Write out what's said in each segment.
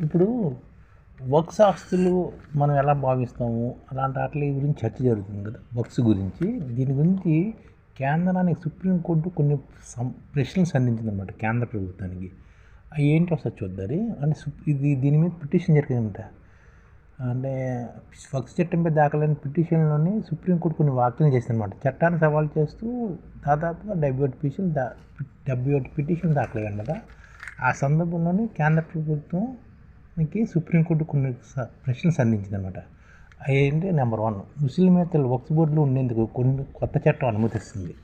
ఇప్పుడు వక్స్ ఆస్తులు మనం ఎలా భావిస్తాము? అలాంటి వాటి గురించి చర్చ జరుగుతుంది కదా వక్స్ గురించి. దీని గురించి కేంద్రానికి సుప్రీంకోర్టు కొన్ని సం ప్రశ్నలు సంధించింది అనమాట కేంద్ర ప్రభుత్వానికి. అవి ఏంటి ఒకసారి చూద్దాం అంటే ఇది దీని మీద పిటిషన్ జరిగిందంట. అంటే వక్స్ చట్టంపై దాఖలైన పిటిషన్లోని సుప్రీంకోర్టు కొన్ని వ్యాఖ్యలు చేసిందన్నమాట. చట్టాన్ని సవాల్ చేస్తూ దాదాపుగా డెబ్బై ఒకటి పిటిషన్ దా డెబ్బై ఒకటి పిటిషన్ దాఖలయ్యాయి కదా ఆ సందర్భంలోని కేంద్ర ప్రభుత్వం ప్రభుత్వంకి సుప్రీంకోర్టు కొన్ని ప్రశ్నలు సంధించింది అనమాట అవి నెంబర్ వన్ ముస్లిమేతలు వక్స్ బోర్డులో ఉండేందుకు కొన్ని కొత్త చట్టం అనుమతిస్తుంది.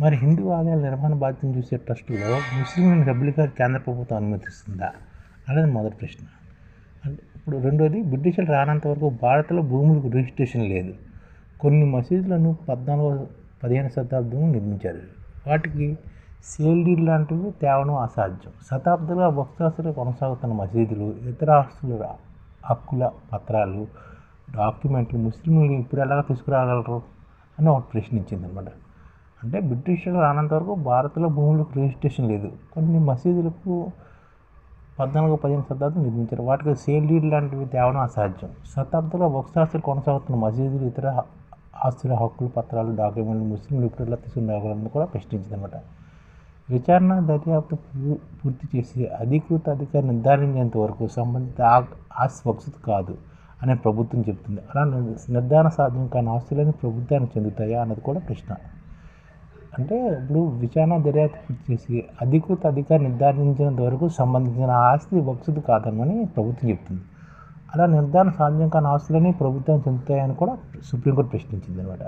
మరి హిందూ ఆలయాల నిర్మాణ బాధ్యతను చూసే ట్రస్టులో ముస్లిం సభ్యులుగా కేంద్ర ప్రభుత్వం అనుమతిస్తుందా? అనేది మొదటి ప్రశ్న. అంటే ఇప్పుడు రెండోది బ్రిటిషులు రానంత వరకు భారత్లో భూములకు రిజిస్ట్రేషన్ లేదు. కొన్ని మసీదులను పద్నాలుగో పదిహేను శతాబ్దం నిర్మించారు. వాటికి సేల్ లాంటివి తేవడం అసాధ్యం. శతాబ్దాలుగా భక్తాస్తులు కొనసాగుతున్న మసీదులు ఇతర ఆస్తుల హక్కుల పత్రాలు డాక్యుమెంట్లు ముస్లింలు ఇప్పుడు ఎలాగ తీసుకురాగలరు అని ఒకటి ప్రశ్నించింది అనమాట అంటే బ్రిటిషర్లు రానంత వరకు భారత్లో భూములకు రిజిస్ట్రేషన్ లేదు. కొన్ని మసీదులకు పద్నాలుగు పదిహేను శతాబ్దం నిర్మించారు. వాటికి సేల్ లాంటివి తేవడం అసాధ్యం. శతాబ్దంలో వక్సాస్తులు కొనసాగుతున్న మసీదులు ఇతర ఆస్తుల హక్కులు పత్రాలు డాక్యుమెంట్లు ముస్లింలు ఇప్పుడు ఎలా తీసుకురాగలరని కూడా ప్రశ్నించింది అనమాట విచారణ దర్యాప్తు పూర్తి చేసి అధికృత అధికారి నిర్ధారించేంత వరకు సంబంధిత ఆస్తి వక్సత్ కాదు అనే ప్రభుత్వం చెప్తుంది అలా నిర్ధారణ సాధ్యం కాని ఆస్తులని ప్రభుత్వానికి చెందుతాయా అన్నది కూడా ప్రశ్న. అంటే ఇప్పుడు విచారణ దర్యాప్తు పూర్తి చేసి అధికృత అధికారి నిర్ధారించినంత వరకు సంబంధించిన ఆస్తి వక్సత్ కాదనమని ప్రభుత్వం చెప్తుంది అలా నిర్ధారణ సాధ్యం కాని ఆస్తులని ప్రభుత్వం చెందుతాయని కూడా సుప్రీంకోర్టు ప్రశ్నించింది అనమాట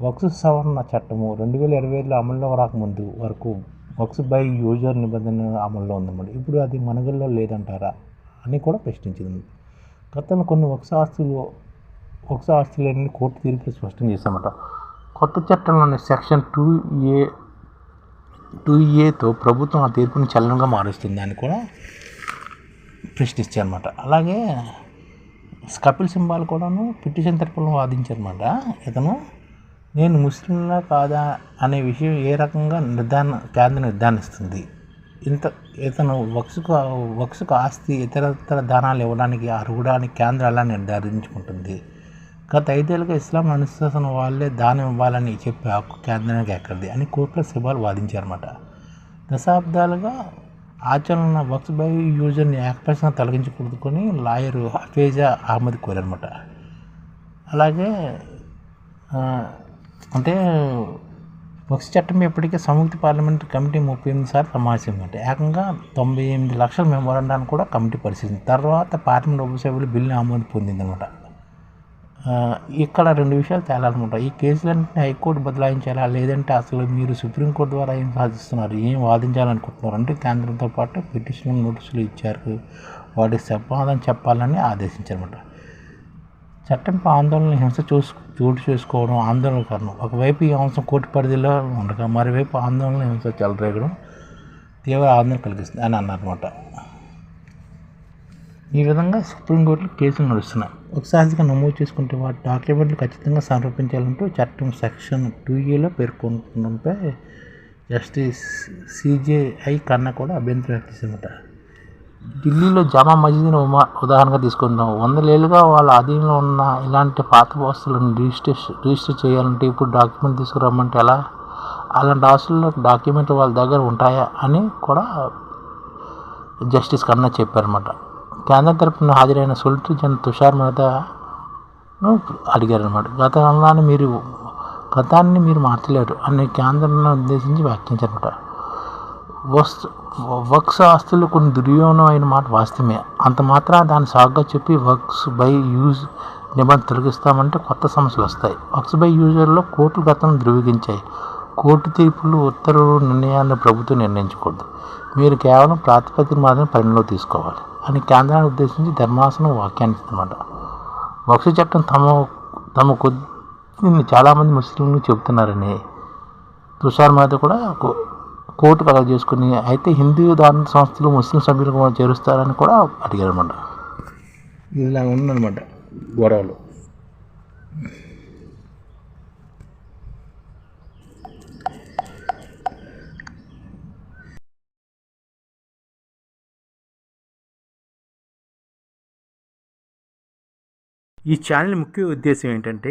వక్స్ సవరణ చట్టము రెండు వేల ఇరవై ఐదులో అమల్లో రాకముందు వరకు వక్స్ బై యూజర్ నిబంధన అమల్లో ఉందన్నమాట. ఇప్పుడు అది మనగల్లో లేదంటారా అని కూడా ప్రశ్నించింది. గతంలో కొన్ని వక్స ఆస్తులు వక్స ఆస్తులన్నీ కోర్టు తీర్పు స్పష్టం చేశామట. కొత్త చట్టంలోని సెక్షన్ టూ ఏ టూ ఏతో ప్రభుత్వం ఆ తీర్పును చలనంగా మారుస్తుంది అని కూడా ప్రశ్నించారన్నమాట. అలాగే కపిల్ సింబాల్ కూడాను పిటిషన్ తరపున వాదించారన్నమాట ఇతను. నేను ముస్లింలా కాదా అనే విషయం ఏ రకంగా నిర్ధారణ కేంద్రం నిర్ధారిస్తుంది? ఇంత ఇతను వక్సుకు వక్సుకు ఆస్తి ఇతరతర దానాలు ఇవ్వడానికి అర్హుడానికి కేంద్రం ఎలా నిర్ధారించుకుంటుంది? గత ఐదేళ్ళుగా ఇస్లాం అనుశాసన వాళ్ళే దానం ఇవ్వాలని చెప్పే హక్కు కేంద్రానికి ఎక్కడిది అని కోర్టులో శివాలు వాదించారన్నమాట. దశాబ్దాలుగా ఆచరణ వక్స్ బై యూజర్ని ఏకపక్షంగా తొలగించకూడదుకొని లాయరు హఫేజా అహ్మద్ కోరారన్నమాట. అలాగే అంటే వక్స్ చట్టం ఇప్పటికే సంయుక్త పార్లమెంటరీ కమిటీ ముప్పై ఎనిమిది సార్లు సమావేశం అంటే ఏకంగా తొంభై ఎనిమిది లక్షల మెమోరాండాన్ని కూడా కమిటీ పరిశీలించింది. తర్వాత పార్లమెంట్ ఉపసభ్యులు సభ్యులు ఆమోదం పొందిందనమాట. ఇక్కడ రెండు విషయాలు తేలాలన్నమాట ఈ కేసులన్నీ హైకోర్టు బదలాయించాలా? లేదంటే అసలు మీరు సుప్రీంకోర్టు ద్వారా ఏం సాధిస్తున్నారు? ఏం వాదించాలనుకుంటున్నారు? అంటే కేంద్రంతో పాటు పిటిషన్ నోటీసులు ఇచ్చారు. వాటికి సమాధానం చెప్పాలని ఆదేశించారన్నమాట. చట్టంపై ఆందోళన హింస చూసు చోటు చేసుకోవడం ఆందోళన కారణం. ఒకవైపు ఈ అంశం కోర్టు పరిధిలో ఉండగా మరోవైపు ఆందోళన హింస చెలరేగడం తీవ్ర ఆందోళన కలిగిస్తుంది అని అన్నారన్నమాట. ఈ విధంగా సుప్రీంకోర్టులో కేసులు నడుస్తున్నాయి. ఒకసారిగా నమోదు చేసుకుంటే వాటి డాక్యుమెంట్లు ఖచ్చితంగా సమర్పించాలంటూ చట్టం సెక్షన్ టూ ఏలో పేర్కొనడంపై జస్టిస్ సిజేఐ కన్నా కూడా అభ్యంతరం వ్యక్తిస్తుందట ఢిల్లీలో జామా మసీదుని ఉమా ఉదాహరణగా తీసుకుందాం. వందలేళ్ళుగా వాళ్ళ ఆధీనంలో ఉన్న ఇలాంటి పాత వస్తువులను రిజిస్ట్రేషన్ రిజిస్టర్ చేయాలంటే ఇప్పుడు డాక్యుమెంట్ తీసుకురమ్మంటే ఎలా? అలాంటి ఆస్తుల్లో డాక్యుమెంట్ వాళ్ళ దగ్గర ఉంటాయా అని కూడా జస్టిస్ కన్నా చెప్పారన్నమాట. కేంద్రం తరపున హాజరైన సొలిసిటర్ జనరల్ తుషార్ మెహతాను అడిగారనమాట గతంలో మీరు గతాన్ని మీరు మార్చలేరు అని కేంద్రాన్ని ఉద్దేశించి వ్యాఖ్యించారన్నమాట వస్తు వక్స్ ఆస్తులు కొన్ని దుర్యోగం అయిన మాట వాస్తవమే. అంత మాత్రం దాన్ని సాగుగా చెప్పి వక్స్ బై యూజ్ నిబంధన తొలగిస్తామంటే కొత్త సమస్యలు వస్తాయి. వక్స్ బై యూజర్లో కోర్టులు గతంలో ధృవీకరించాయి. కోర్టు తీర్పులు ఉత్తర్వులు నిర్ణయాలను ప్రభుత్వం నిర్ణయించకూడదు. మీరు కేవలం ప్రాతిపదిక మాత్రమే పరిగణలో తీసుకోవాలి అని కేంద్రాన్ని ఉద్దేశించి ధర్మాసనం వ్యాఖ్యానించింది అనమాట వక్స్ చట్టం తమ తమ కొద్ది చాలామంది ముస్లింలు చెబుతున్నారని తుషార్ మాది కూడా కోర్టు కలెక్ట్ చేసుకుని అయితే హిందూ దాని సంస్థలు ముస్లిం సభ్యులు కూడా చేరుస్తారని కూడా అడిగారనమాట ఇలా ఉందన్నమాట గొడవలు. ఈ ఛానల్ ముఖ్య ఉద్దేశం ఏంటంటే